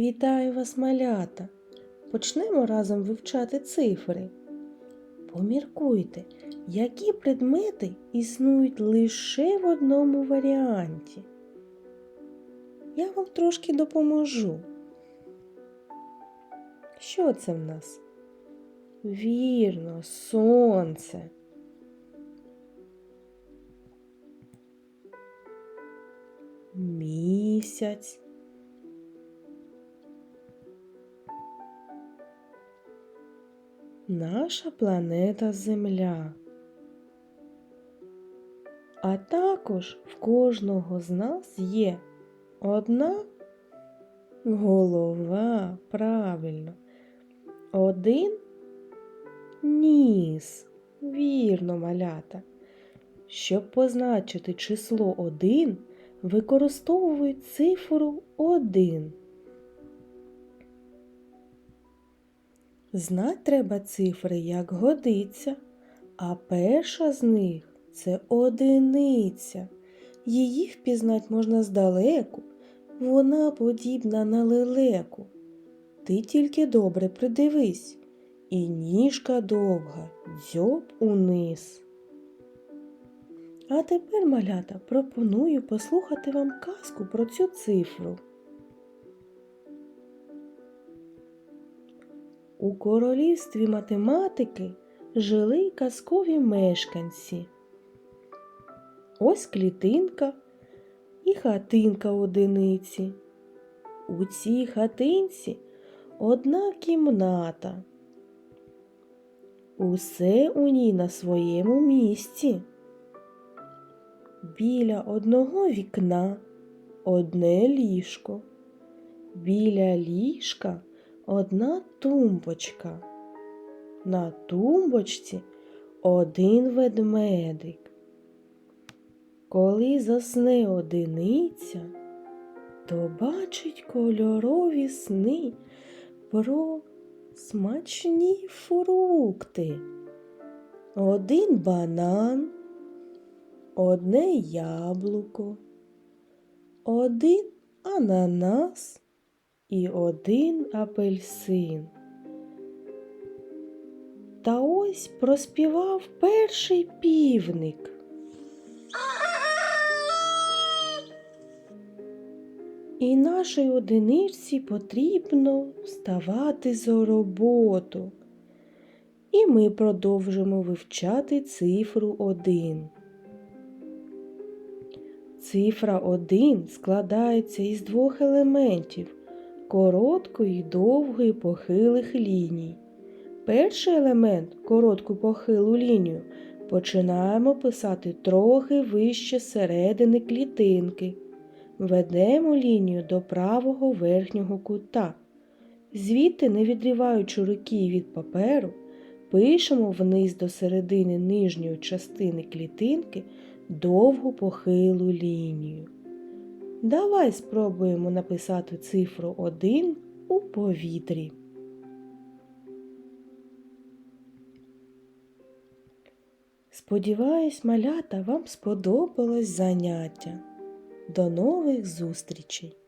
Вітаю вас, малята! Почнемо разом вивчати цифри. Поміркуйте, які предмети існують лише в одному варіанті. Я вам трошки допоможу. Що це в нас? Вірно, сонце. Місяць. Наша планета Земля. А також в кожного з нас є одна голова, правильно, один ніс. Вірно, малята. Щоб позначити число 1, використовують цифру 1. Знать треба цифри, як годиться, а перша з них це одиниця. Її впізнать можна здалеку, вона подібна на лелеку. Ти тільки добре придивись, і ніжка довга, дзьоб униз. А тепер, малята, пропоную послухати вам казку про цю цифру. У королівстві математики жили казкові мешканці. Ось клітинка і хатинка одиниці. У цій хатинці одна кімната. Усе у ній на своєму місці. Біля одного вікна одне ліжко. Біля ліжка одна тумбочка. На тумбочці один ведмедик. Коли засне одиниця, то бачить кольорові сни про смачні фрукти. Один банан, одне яблуко, один ананас і один апельсин. Та ось проспівав перший півник. І нашій одиничці потрібно вставати за роботу. І ми продовжимо вивчати цифру 1. Цифра 1 складається із двох елементів короткої довгої похилих ліній. Перший елемент коротку похилу лінію починаємо писати трохи вище середини клітинки. Ведемо лінію до правого верхнього кута. Звідти, не відриваючи руки від паперу, пишемо вниз до середини нижньої частини клітинки довгу похилу лінію. Давай спробуємо написати цифру 1 у повітрі. Сподіваюсь, малята, вам сподобалось заняття. До нових зустрічей!